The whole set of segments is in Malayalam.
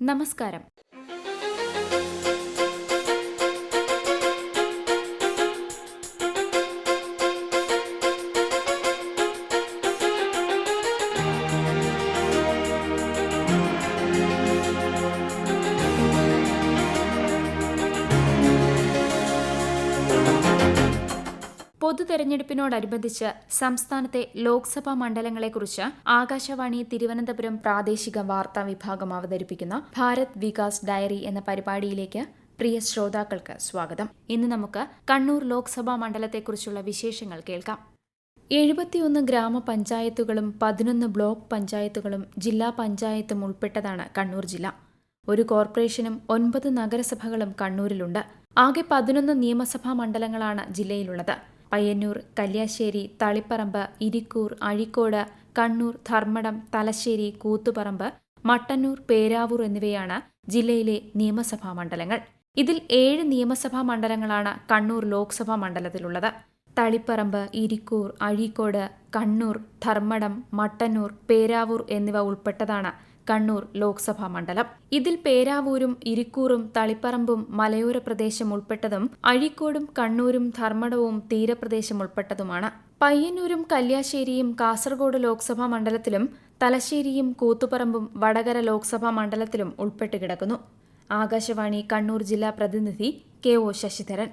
നമസ്കാരം പൊതു തെരഞ്ഞെടുപ്പിനോടനുബന്ധിച്ച് സംസ്ഥാനത്തെ ലോക്സഭാ മണ്ഡലങ്ങളെക്കുറിച്ച് ആകാശവാണി തിരുവനന്തപുരം പ്രാദേശിക വാർത്താ വിഭാഗം അവതരിപ്പിക്കുന്ന ഭാരത് വികാസ് ഡയറി എന്ന പരിപാടിയിലേക്ക് പ്രിയ ശ്രോതാക്കൾക്ക് സ്വാഗതം. ഇന്ന് നമുക്ക് കണ്ണൂർ ലോക്സഭാ മണ്ഡലത്തെക്കുറിച്ചുള്ള വിശേഷങ്ങൾ കേൾക്കാം. എഴുപത്തിയൊന്ന് ഗ്രാമപഞ്ചായത്തുകളും പതിനൊന്ന് ബ്ലോക്ക് പഞ്ചായത്തുകളും ജില്ലാ പഞ്ചായത്തും ഉൾപ്പെട്ടതാണ് കണ്ണൂർ ജില്ല. ഒരു കോർപ്പറേഷനും ഒൻപത് നഗരസഭകളും കണ്ണൂരിലുണ്ട്. ആകെ പതിനൊന്ന് നിയമസഭാ മണ്ഡലങ്ങളാണ് ജില്ലയിലുള്ളത്. പയ്യന്നൂർ കല്യാശ്ശേരി തളിപ്പറമ്പ് ഇരിക്കൂർ അഴിക്കോട് കണ്ണൂർ ധർമ്മടം തലശ്ശേരി കൂത്തുപറമ്പ് മട്ടന്നൂർ പേരാവൂർ എന്നിവയാണ് ജില്ലയിലെ നിയമസഭാ മണ്ഡലങ്ങൾ. ഇതിൽ ഏഴ് നിയമസഭാ മണ്ഡലങ്ങളാണ് കണ്ണൂർ ലോക്സഭാ മണ്ഡലത്തിലുള്ളത്. തളിപ്പറമ്പ് ഇരിക്കൂർ അഴീക്കോട് കണ്ണൂർ ധർമ്മടം മട്ടന്നൂർ പേരാവൂർ എന്നിവ ഉൾപ്പെട്ടതാണ് കണ്ണൂർ ലോക്സഭാ മണ്ഡലം. ഇതിൽ പേരാവൂരും ഇരിക്കൂറും തളിപ്പറമ്പും മലയോര പ്രദേശം ഉൾപ്പെട്ടതും അഴീക്കോടും കണ്ണൂരും ധർമ്മടവും തീരപ്രദേശം ഉൾപ്പെട്ടതുമാണ്. പയ്യന്നൂരും കല്യാശ്ശേരിയും കാസർഗോഡ് ലോക്സഭാ മണ്ഡലത്തിലും തലശ്ശേരിയും കൂത്തുപറമ്പും വടകര ലോക്സഭാ മണ്ഡലത്തിലും ഉൾപ്പെട്ട് കിടക്കുന്നു. ആകാശവാണി കണ്ണൂർ ജില്ലാ പ്രതിനിധി കെ ഒ ശശിധരൻ.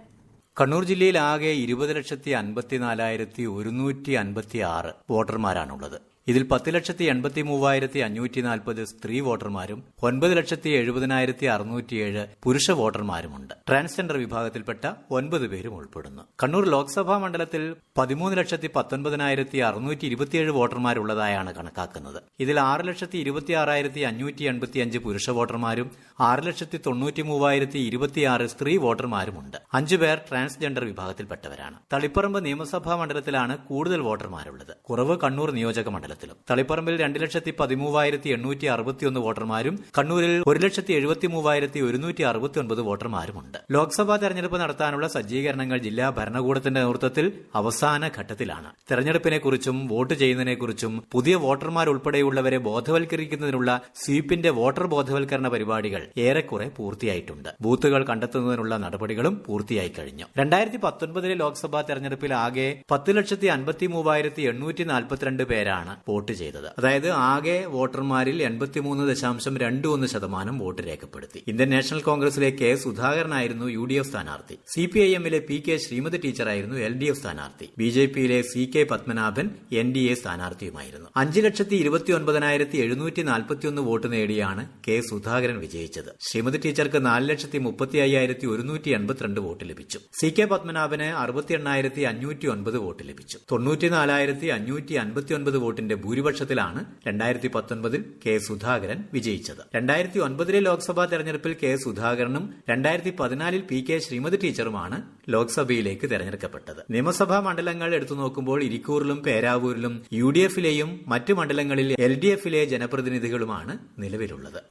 കണ്ണൂർ ജില്ലയിൽ ആകെ ഇരുപത് ലക്ഷത്തി അൻപത്തിനാലായിരത്തി ഒരുന്നൂറ്റി അൻപത്തി ആറ് വോട്ടർമാരാണുള്ളത്. ഇതിൽ പത്ത് ലക്ഷത്തി എൺപത്തി മൂവായിരത്തി അഞ്ഞൂറ്റി നാൽപ്പത് സ്ത്രീ വോട്ടർമാരും ഒൻപത് ലക്ഷത്തി എഴുപതിനായിരത്തി അറുന്നൂറ്റിയേഴ് പുരുഷ വോട്ടർമാരുമുണ്ട്. ട്രാൻസ്ജെൻഡർ വിഭാഗത്തിൽപ്പെട്ട ഒൻപത് പേരും ഉൾപ്പെടുന്നു. കണ്ണൂർ ലോക്സഭാ മണ്ഡലത്തിൽ പതിമൂന്ന് ലക്ഷത്തി പത്തൊൻപതിനായിരത്തി അറുന്നൂറ്റി ഇരുപത്തിയേഴ് വോട്ടർമാരുള്ളതായാണ് കണക്കാക്കുന്നത്. ഇതിൽ ആറ് ലക്ഷത്തി ഇരുപത്തി ആറായിരത്തി അഞ്ഞൂറ്റി എൺപത്തിയഞ്ച് പുരുഷ വോട്ടർമാരും ആറ് ലക്ഷത്തി തൊണ്ണൂറ്റി മൂവായിരത്തി ഇരുപത്തിയാറ് സ്ത്രീ വോട്ടർമാരുമുണ്ട്. അഞ്ചു പേർ ട്രാൻസ്ജെൻഡർ വിഭാഗത്തിൽപ്പെട്ടവരാണ്. തളിപ്പറമ്പ് നിയമസഭാ മണ്ഡലത്തിലാണ് കൂടുതൽ വോട്ടർമാരുള്ളത്. കുറവ് കണ്ണൂർ നിയോജക മണ്ഡലത്തിലും തളിപ്പറമ്പിൽ രണ്ട് ലക്ഷത്തി പതിമൂവായിരത്തി എണ്ണൂറ്റി അറുപത്തിയൊന്ന് വോട്ടർമാരും കണ്ണൂരിൽ ഒരു ലക്ഷത്തി എഴുപത്തി മൂവായിരത്തി ഒരുന്നൂറ്റി അറുപത്തി ഒൻപത് വോട്ടർമാരുമുണ്ട്. ലോക്സഭാ തെരഞ്ഞെടുപ്പ് നടത്താനുള്ള സജ്ജീകരണങ്ങൾ ജില്ലാ ഭരണകൂടത്തിന്റെ നേതൃത്വത്തിൽ അവസാന ഘട്ടത്തിലാണ്. തെരഞ്ഞെടുപ്പിനെക്കുറിച്ചും വോട്ട് ചെയ്യുന്നതിനെക്കുറിച്ചും പുതിയ വോട്ടർമാർ ഉൾപ്പെടെയുള്ളവരെ ബോധവൽക്കരിക്കുന്നതിനുള്ള സ്വീപ്പിന്റെ വോട്ടർ ബോധവൽക്കരണ പരിപാടികൾ ഏറെക്കുറെ പൂർത്തിയായിട്ടുണ്ട്. ബൂത്തുകൾ കണ്ടെത്തുന്നതിനുള്ള നടപടികളും പൂർത്തിയായി കഴിഞ്ഞു. രണ്ടായിരത്തി പത്തൊൻപതിലെ ലോക്സഭാ തെരഞ്ഞെടുപ്പിൽ ആകെ പത്ത് ലക്ഷത്തി അൻപത്തി മൂവായിരത്തി എണ്ണൂറ്റി നാൽപ്പത്തിരണ്ട് പേരാണ് വോട്ട് ചെയ്തത്. അതായത് ആകെ വോട്ടർമാരിൽ എൺപത്തിമൂന്ന് ദശാംശം രണ്ട് ഒന്ന് ശതമാനം വോട്ട് രേഖപ്പെടുത്തി. ഇന്ത്യൻ നാഷണൽ കോൺഗ്രസിലെ കെ സുധാകരനായിരുന്നു യു ഡി എഫ് സ്ഥാനാർത്ഥി. സി പി ഐ എമ്മിലെ പി കെ ശ്രീമതി ടീച്ചറായിരുന്നു എൽ ഡി എഫ് സ്ഥാനാർത്ഥി. ബി ജെ പിയിലെ C K Padmanabhan N D A സ്ഥാനാർത്ഥിയുമായിരുന്നു. അഞ്ച് ലക്ഷത്തി ഇരുപത്തി ഒൻപതിനായിരത്തി എഴുന്നൂറ്റി നാൽപ്പത്തിയൊന്ന് വോട്ട് നേടിയാണ് കെ സുധാകരൻ വിജയിച്ചത്. ശ്രീമതി ടീച്ചർക്ക് നാല് ലക്ഷത്തി മുപ്പത്തി അയ്യായിരത്തി ഒരുന്നൂറ്റി എൺപത്തിരണ്ട് വോട്ട് ലഭിച്ചു. സി കെ പത്മനാഭന് അറുപത്തി എണ്ണായിരത്തി അഞ്ഞൂറ്റി ഒൻപത് വോട്ട് ലഭിച്ചു. തൊണ്ണൂറ്റിനാലായിരത്തി അഞ്ഞൂറ്റി അൻപത്തി ഒൻപത് വോട്ടിന്റെ ഭൂരിപക്ഷത്തിലാണ് രണ്ടായിരത്തി പത്തൊൻപതിൽ കെ സുധാകരൻ വിജയിച്ചത്. രണ്ടായിരത്തി ഒൻപതിലെ ലോക്സഭാ തെരഞ്ഞെടുപ്പിൽ കെ സുധാകരനും രണ്ടായിരത്തി പതിനാലിൽ പി കെ ശ്രീമതി ടീച്ചറുമാണ് ലോക്സഭയിലേക്ക് തെരഞ്ഞെടുക്കപ്പെട്ടത്. നിയമസഭാ മണ്ഡലങ്ങൾ എടുത്തു നോക്കുമ്പോൾ ഇരിക്കൂറിലും പേരാവൂരിലും യു ഡി എഫിലെയും മറ്റ് മണ്ഡലങ്ങളിൽ എൽ ഡി എഫിലെ ജനപ്രതിനിധികളുമാണ് നിലവിലുള്ളത്.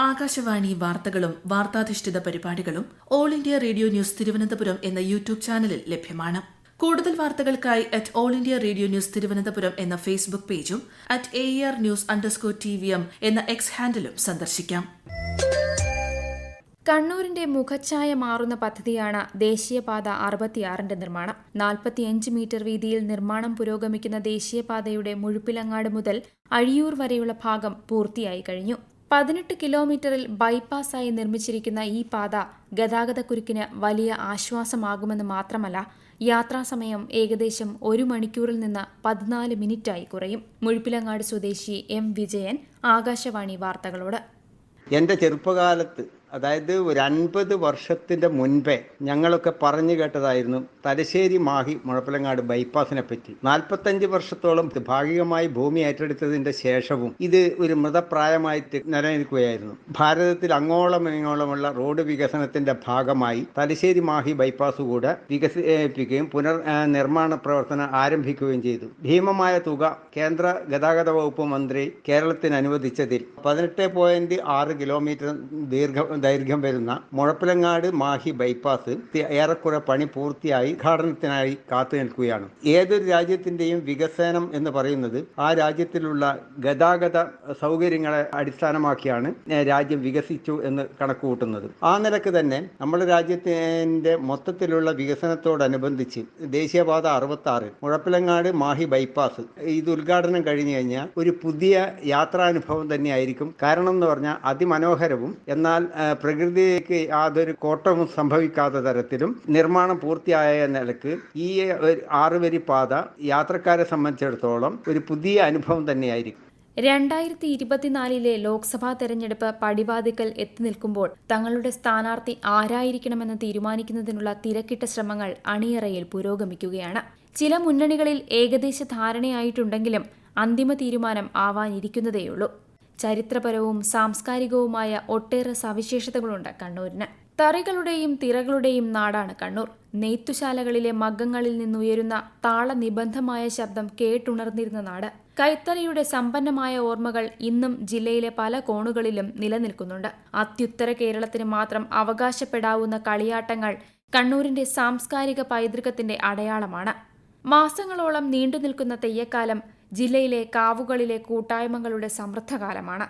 ആകാശവാണി വാർത്തകളും വാർത്താധിഷ്ഠിത പരിപാടികളും all India radio news Thiruvananthapuram എന്ന യൂട്യൂബ് ചാനലിൽ ലഭ്യമാണ്. കൂടുതൽ വാർത്തകൾക്കായി at all India radio news Thiruvananthapuram എന്ന ഫേസ്ബുക്ക് പേജും at A R news underscore T V M എന്ന എക്സ് ഹാൻഡിലും സന്ദർശിക്കാം. കണ്ണൂരിന്റെ മുഖച്ഛായ മാറുന്ന പദ്ധതിയാണ് ദേശീയപാത അറുപത്തിയാറിന്റെ നിർമ്മാണം. നാൽപ്പത്തിയഞ്ച് മീറ്റർ വീതിയിൽ നിർമ്മാണം പുരോഗമിക്കുന്ന ദേശീയപാതയുടെ മുഴുപ്പിലങ്ങാട് മുതൽ അഴിയൂർ വരെയുള്ള ഭാഗം പൂർത്തിയായി കഴിഞ്ഞു. പതിനെട്ട് കിലോമീറ്ററിൽ ബൈപ്പാസായി നിർമ്മിച്ചിരിക്കുന്ന ഈ പാത ഗതാഗതക്കുരുക്കിന് വലിയ ആശ്വാസമാകുമെന്ന് മാത്രമല്ല യാത്രാസമയം ഏകദേശം ഒരു മണിക്കൂറിൽ നിന്ന് പതിനാല് മിനിറ്റായി കുറയും. മുഴുപ്പിലങ്ങാട് സ്വദേശി എം വിജയൻ ആകാശവാണി വാർത്തകളോട്. എന്റെ ചെറുപ്പകാലത്ത് അതായത് ഒരു അൻപത് വർഷത്തിന്റെ മുൻപേ ഞങ്ങളൊക്കെ പറഞ്ഞു കേട്ടതായിരുന്നു തലശ്ശേരി മാഹി മുഴപ്പിലങ്ങാട് ബൈപ്പാസിനെ പറ്റി. നാൽപ്പത്തഞ്ച് വർഷത്തോളം ഭാഗികമായി ഭൂമി ഏറ്റെടുത്തതിന്റെ ശേഷവും ഇത് ഒരു മൃതപ്രായമായിട്ട് നിലനിൽക്കുകയായിരുന്നു. ഭാരതത്തിൽ അങ്ങോളം ഇങ്ങോളമുള്ള റോഡ് വികസനത്തിന്റെ ഭാഗമായി തലശ്ശേരി മാഹി ബൈപ്പാസ് കൂടെ വികസിപ്പിക്കുകയും പുനർ നിർമ്മാണ പ്രവർത്തനം ആരംഭിക്കുകയും ചെയ്തു. ഭീമമായ തുക കേന്ദ്ര ഗതാഗത വകുപ്പ് മന്ത്രി കേരളത്തിന് അനുവദിച്ചതിൽ പതിനെട്ട് പോയിന്റ് ആറ് കിലോമീറ്റർ ദീർഘ ദൈർഘ്യം വരുന്ന മുഴപ്പിലങ്ങാട് മാഹി ബൈപ്പാസ് ഏറെക്കുറെ പണി പൂർത്തിയായി ഉദ്ഘാടനത്തിനായി കാത്തു നിൽക്കുകയാണ്. ഏതൊരു രാജ്യത്തിന്റെയും വികസനം എന്ന് പറയുന്നത് ആ രാജ്യത്തിലുള്ള ഗതാഗത സൗകര്യങ്ങളെ അടിസ്ഥാനമാക്കിയാണ് രാജ്യം വികസിച്ചു എന്ന് കണക്ക് കൂട്ടുന്നത് ആ നിലയ്ക്ക് തന്നെ നമ്മുടെ രാജ്യത്തിന്റെ മൊത്തത്തിലുള്ള വികസനത്തോടനുബന്ധിച്ച് ദേശീയപാത അറുപത്തി മുഴപ്പിലങ്ങാട് മാഹി ബൈപ്പാസ് ഇത് ഉദ്ഘാടനം കഴിഞ്ഞു കഴിഞ്ഞാൽ ഒരു പുതിയ യാത്രാനുഭവം തന്നെയായിരിക്കും. കാരണം എന്ന് പറഞ്ഞാൽ അതിമനോഹരവും എന്നാൽ പ്രകൃതിക്ക് യാതൊരു കോട്ടവും സംഭവിക്കാത്ത തരത്തിലും നിർമ്മാണം പൂർത്തിയായ നിലയ്ക്ക് ഈ ആറുവരി പാത യാത്രക്കാരെ സംബന്ധിച്ചിടത്തോളം ഒരു പുതിയ അനുഭവം തന്നെയായിരിക്കും. രണ്ടായിരത്തി ഇരുപത്തിനാലിലെ ലോക്സഭാ തെരഞ്ഞെടുപ്പ് പടിവാതിക്കൽ എത്തി നിൽക്കുമ്പോൾ തങ്ങളുടെ സ്ഥാനാർത്ഥി ആരായിരിക്കണമെന്ന് തീരുമാനിക്കുന്നതിനുള്ള തിരക്കിട്ട ശ്രമങ്ങൾ അണിയറയിൽ പുരോഗമിക്കുകയാണ്. ചില മുന്നണികളിൽ ഏകദേശ ധാരണയായിട്ടുണ്ടെങ്കിലും അന്തിമ തീരുമാനം ആവാനിരിക്കുന്നതേയുള്ളൂ. ചരിത്രപരവും സാംസ്കാരികവുമായ ഒട്ടേറെ സവിശേഷതകളുണ്ട് കണ്ണൂരിന്. തറികളുടെയും തിറകളുടെയും നാടാണ് കണ്ണൂർ. നെയ്ത്തുശാലകളിലെ മഗ്ഗങ്ങളിൽ നിന്നുയരുന്ന താളനിബന്ധമായ ശബ്ദം കേട്ടുണർന്നിരുന്ന നാട്. കൈത്തറിയുടെ സമ്പന്നമായ ഓർമ്മകൾ ഇന്നും ജില്ലയിലെ പല കോണുകളിലും നിലനിൽക്കുന്നുണ്ട്. അത്യുത്തര കേരളത്തിന് മാത്രം അവകാശപ്പെടാവുന്ന കളിയാട്ടങ്ങൾ കണ്ണൂരിന്റെ സാംസ്കാരിക പൈതൃകത്തിന്റെ അടയാളമാണ്. മാസങ്ങളോളം നീണ്ടുനിൽക്കുന്ന തെയ്യക്കാലം ജില്ലയിലെ കാവുകളിലെ കൂട്ടായ്മകളുടെ സമൃദ്ധകാലമാണ്.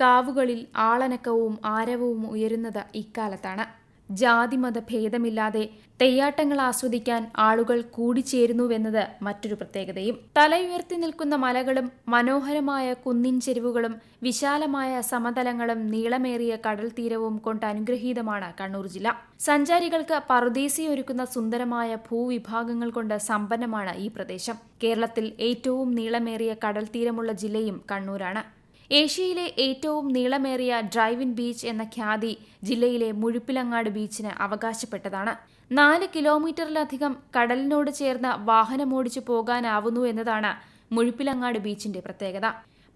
കാവുകളിൽ ആളനക്കവും ആരവവും ഉയരുന്നത് ഇക്കാലത്താണ്. ജാതിമത ഭേദമില്ലാതെ തെയ്യാട്ടങ്ങൾ ആസ്വദിക്കാൻ ആളുകൾ കൂടിച്ചേരുന്നുവെന്നത് മറ്റൊരു പ്രത്യേകതയും. തലയുയർത്തി നിൽക്കുന്ന മലകളും മനോഹരമായ കുന്നിൻ ചെരുവുകളും വിശാലമായ സമതലങ്ങളും നീളമേറിയ കടൽ തീരവും കൊണ്ട് അനുഗ്രഹീതമാണ് കണ്ണൂർ ജില്ല. സഞ്ചാരികൾക്ക് പറുദീസിയൊരുക്കുന്ന സുന്ദരമായ ഭൂവിഭാഗങ്ങൾ കൊണ്ട് സമ്പന്നമാണ് ഈ പ്രദേശം. കേരളത്തിൽ ഏറ്റവും നീളമേറിയ കടൽ തീരമുള്ള ജില്ലയും കണ്ണൂരാണ്. ഏഷ്യയിലെ ഏറ്റവും നീളമേറിയ ഡ്രൈവിൻ ബീച്ച് എന്ന ഖ്യാതി ജില്ലയിലെ മുഴുപ്പിലങ്ങാട് ബീച്ചിന് അവകാശപ്പെട്ടതാണ്. നാല് കിലോമീറ്ററിലധികം കടലിനോട് ചേർന്ന് വാഹനമോടിച്ചു പോകാനാവുന്നു എന്നതാണ് മുഴുപ്പിലങ്ങാട് ബീച്ചിന്റെ പ്രത്യേകത.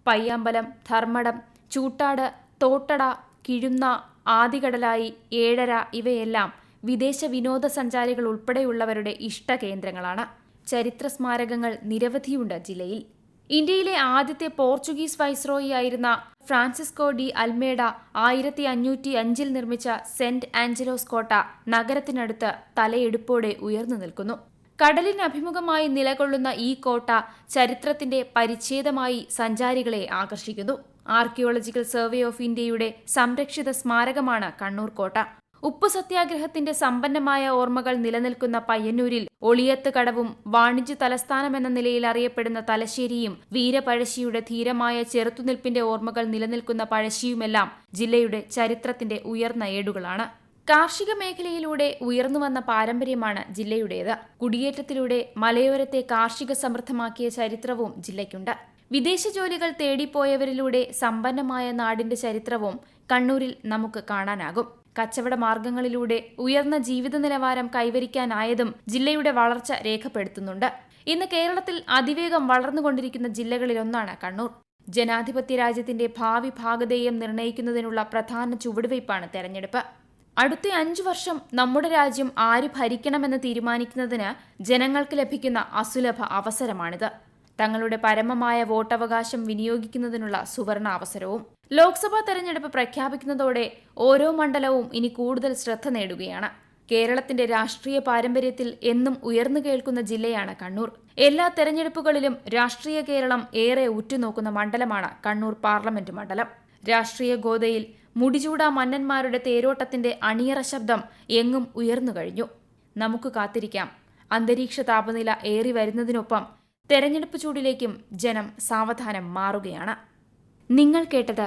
പയ്യാമ്പലം ധർമ്മടം ചൂട്ടാട് തോട്ടട കിഴുന്ന ആദികടലായി ഏഴര ഇവയെല്ലാം വിദേശ വിനോദസഞ്ചാരികൾ ഉൾപ്പെടെയുള്ളവരുടെ ഇഷ്ട കേന്ദ്രങ്ങളാണ് ചരിത്ര സ്മാരകങ്ങൾ നിരവധിയുണ്ട് ജില്ലയിൽ. ഇന്ത്യയിലെ ആദ്യത്തെ പോർച്ചുഗീസ് വൈസ്രോയി ആയിരുന്ന ഫ്രാൻസിസ്കോ ഡി അൽമേഡ ആയിരത്തി അഞ്ഞൂറ്റി അഞ്ചിൽ നിർമ്മിച്ച സെന്റ് ആഞ്ചലോസ് കോട്ട നഗരത്തിനടുത്ത് തലയെടുപ്പോടെ ഉയർന്നു നിൽക്കുന്നു. കടലിന് അഭിമുഖമായി നിലകൊള്ളുന്ന ഈ കോട്ട ചരിത്രത്തിന്റെ പരിച്ഛേദമായി സഞ്ചാരികളെ ആകർഷിക്കുന്നു. ആർക്കിയോളജിക്കൽ സർവേ ഓഫ് ഇന്ത്യയുടെ സംരക്ഷിത സ്മാരകമാണ് കണ്ണൂർ കോട്ട. ഉപ്പു സത്യാഗ്രഹത്തിന്റെ സമ്പന്നമായ ഓർമ്മകൾ നിലനിൽക്കുന്ന പയ്യന്നൂരിൽ ഒളിയത്ത് കടവും വാണിജ്യ തലസ്ഥാനമെന്ന നിലയിൽ അറിയപ്പെടുന്ന തലശ്ശേരിയും വീരപഴശ്ശിയുടെ ധീരമായ ചെറുത്തുനിൽപ്പിന്റെ ഓർമ്മകൾ നിലനിൽക്കുന്ന പഴശ്ശിയുമെല്ലാം ജില്ലയുടെ ചരിത്രത്തിന്റെ ഉയർന്ന ഏടുകളാണ്. കാർഷിക മേഖലയിലൂടെ ഉയർന്നുവന്ന പാരമ്പര്യമാണ് ജില്ലയുടേത്. കുടിയേറ്റത്തിലൂടെ മലയോരത്തെ കാർഷിക സമൃദ്ധമാക്കിയ ചരിത്രവും ജില്ലയ്ക്കുണ്ട്. വിദേശ ജോലികൾ തേടിപ്പോയവരിലൂടെ സമ്പന്നമായ നാടിന്റെ ചരിത്രവും കണ്ണൂരിൽ നമുക്ക് കാണാനാകും. കച്ചവട മാർഗങ്ങളിലൂടെ ഉയർന്ന ജീവിത നിലവാരം കൈവരിക്കാനായതും ജില്ലയുടെ വളർച്ച രേഖപ്പെടുത്തുന്നുണ്ട്. ഇന്ന് കേരളത്തിൽ അതിവേഗം വളർന്നുകൊണ്ടിരിക്കുന്ന ജില്ലകളിലൊന്നാണ് കണ്ണൂർ. ജനാധിപത്യ രാജ്യത്തിന്റെ ഭാവി ഭാഗധേയം നിർണയിക്കുന്നതിനുള്ള പ്രധാന ചുവടുവയ്പ്പാണ് തെരഞ്ഞെടുപ്പ്. അടുത്ത അഞ്ചു വർഷം നമ്മുടെ രാജ്യം ആര് ഭരിക്കണമെന്ന് തീരുമാനിക്കുന്നതിന് ജനങ്ങൾക്ക് ലഭിക്കുന്ന അസുലഭ അവസരമാണിത്. തങ്ങളുടെ പരമമായ വോട്ടവകാശം വിനിയോഗിക്കുന്നതിനുള്ള സുവർണ അവസരവും ലോക്സഭാ തെരഞ്ഞെടുപ്പ് പ്രഖ്യാപിക്കുന്നതോടെ ഓരോ മണ്ഡലവും ഇനി കൂടുതൽ ശ്രദ്ധ നേടുകയാണ്. കേരളത്തിന്റെ രാഷ്ട്രീയ പാരമ്പര്യത്തിൽ എന്നും ഉയർന്നു കേൾക്കുന്ന ജില്ലയാണ് കണ്ണൂർ. എല്ലാ തെരഞ്ഞെടുപ്പുകളിലും രാഷ്ട്രീയ കേരളം ഏറെ ഉറ്റുനോക്കുന്ന മണ്ഡലമാണ് കണ്ണൂർ പാർലമെന്റ് മണ്ഡലം. രാഷ്ട്രീയ ഗോതയിൽ മുടിചൂടാ മന്നന്മാരുടെ തേരോട്ടത്തിന്റെ അണിയറ ശബ്ദം എങ്ങും ഉയർന്നു കഴിഞ്ഞു. നമുക്ക് കാത്തിരിക്കാം. അന്തരീക്ഷ താപനില ഏറി വരുന്നതിനൊപ്പം തെരഞ്ഞെടുപ്പ് ചൂടിലേക്കും ജനം സാവധാനം മാറുകയാണ്. നിങ്ങൾ കേട്ടത്